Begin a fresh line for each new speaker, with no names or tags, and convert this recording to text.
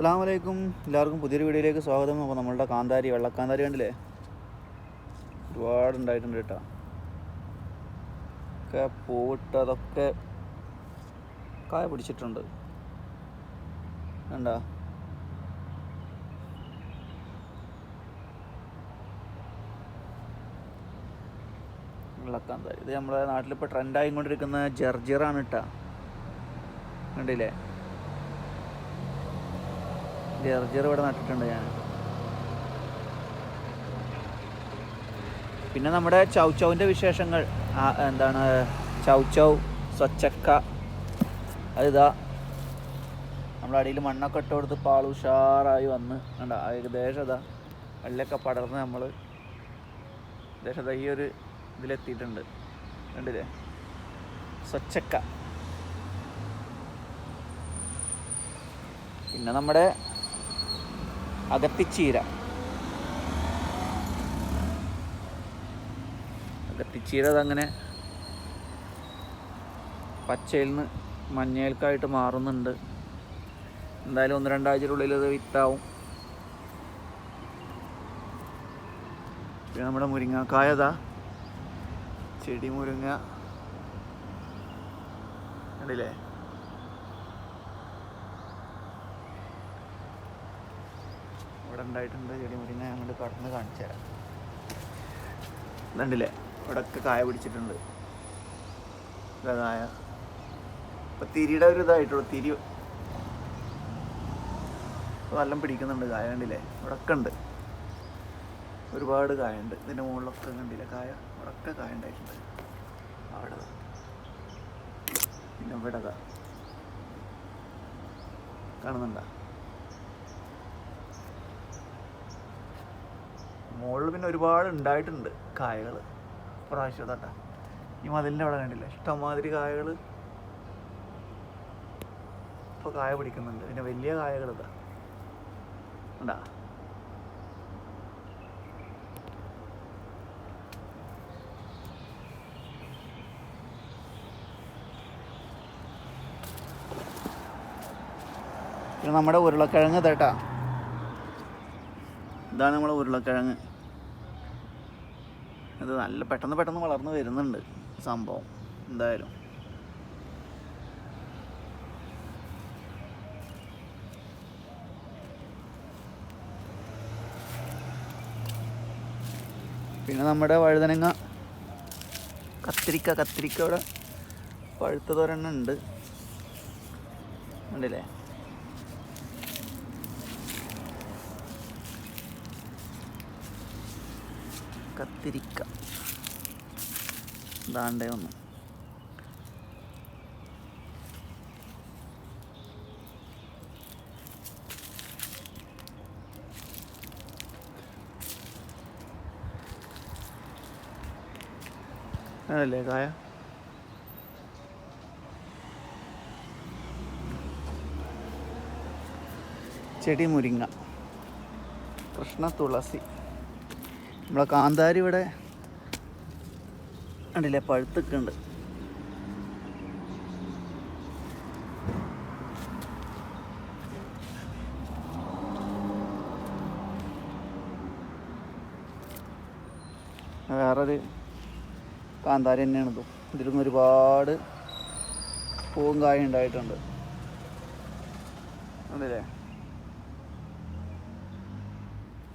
അസ്സാം വലൈക്കും എല്ലാവർക്കും പുതിയൊരു വീഡിയോയിലേക്ക് സ്വാഗതം. അപ്പോൾ നമ്മളുടെ കാന്താരി വെള്ളക്കാന്താരി കണ്ടില്ലേ? ഒരുപാട് ഉണ്ടായിട്ടുണ്ട് കേട്ടോ. ഒക്കെ പൂവിട്ട് അതൊക്കെ കായ പിടിച്ചിട്ടുണ്ട്. കണ്ടാ? വെള്ളക്കാന്താരി. ഇത് നമ്മുടെ നാട്ടിലിപ്പോൾ ട്രെൻഡായിക്കൊണ്ടിരിക്കുന്ന ജർജിറാണ് കേട്ടോ. കണ്ടില്ലേ? ജർജർ ഇവിടെ നട്ടിട്ടുണ്ട് ഞാൻ. പിന്നെ നമ്മുടെ ചൗച്ചൗവിന്റെ വിശേഷങ്ങൾ. എന്താണ്? ചൗച്ചൗ സ്വച്ചക്ക അതിതാ. നമ്മുടെ അടിയിൽ മണ്ണൊക്കെ ഇട്ട് കൊടുത്ത് പാൾ ഉഷാറായി വന്ന്. കണ്ട? ഏകദേശം ഇതാ. വെള്ളയൊക്കെ പടർന്ന് നമ്മൾ ഏകദേശം ദാ ഈ ഒരു ഇതിലെത്തിയിട്ടുണ്ട്. കണ്ടില്ലേ? സ്വച്ചക്ക. പിന്നെ നമ്മുടെ അകത്തിച്ചീര. അകത്തിച്ചീര അതങ്ങനെ പച്ചയിൽ നിന്ന് മഞ്ഞയിൽക്കായിട്ട് മാറുന്നുണ്ട്. എന്തായാലും ഒന്ന് രണ്ടാഴ്ചയുടെ അത് വിത്താവും. പിന്നെ നമ്മുടെ മുരിങ്ങാക്കായതാ ചെടി മുരിങ്ങ. കണ്ടില്ലേ? ഇവിടെ ഉണ്ടായിട്ടുണ്ട്. ചെടി മുരിങ്ങ അങ്ങോട്ട് കടന്ന് കാണിച്ചു തരാം. ഇതുണ്ടല്ലേ ഇവിടൊക്കെ കായ പിടിച്ചിട്ടുണ്ട്. കായ. ഇപ്പൊ തിരിയുടെ ഒരു ഇതായിട്ടുള്ളൂ തിരി. നല്ല പിടിക്കുന്നുണ്ട് കായ കണ്ടില്ലേ? ഇവിടൊക്കെ ഉണ്ട്. ഒരുപാട് കായ ഉണ്ട്. ഇതിന്റെ മുകളിലൊക്കെ കണ്ടില്ലേ കായ? ഇവിടൊക്കെ കായ ഉണ്ടായിട്ടുണ്ട്. അവിടെ. പിന്നെ ഇവിടെ കാണുന്നുണ്ടോ? മുകളിൽ പിന്നെ ഒരുപാട് ഉണ്ടായിട്ടുണ്ട് കായകൾ പ്രാവശ്യം തട്ടാ ഈ മതിലിന്റെ അവിടെ കണ്ടില്ല? ഇഷ്ടംമാതിരി കായകൾ ഇപ്പോൾ കായ പിടിക്കുന്നുണ്ട്. പിന്നെ വലിയ കായകൾ ഇതാ. ഉണ്ടാ പിന്നെ നമ്മുടെ ഉരുളക്കിഴങ്ങ് തേട്ടാ ഇതാണ് നമ്മുടെ ഉരുളക്കിഴങ്ങ്. ഇത് നല്ല പെട്ടെന്ന് പെട്ടെന്ന് വളർന്നു വരുന്നുണ്ട് സംഭവം. എന്തായാലും. പിന്നെ നമ്മുടെ വഴുതനങ്ങ. കത്തിരിക്ക കത്തിരിക്ക ഇവിടെ പഴുത്തതൊരെണ്ണം ഉണ്ട്. ഉണ്ടല്ലേ കത്തിരിക്ക. ദാണ്ടേ ഒന്ന്. അതല്ലേ കായ? ചെടി മുരിങ്ങ. കൃഷ്ണ തുളസി. നമ്മളെ കാന്താരി ഇവിടെ കണ്ടില്ലേ പഴുത്തൊക്കെയുണ്ട് വേറൊരു കാന്താരി തന്നെയാണ് ഇതും. ഇതിലൊന്നും ഒരുപാട് പൂവും കായും ഉണ്ടായിട്ടുണ്ട്. കണ്ടില്ലേ?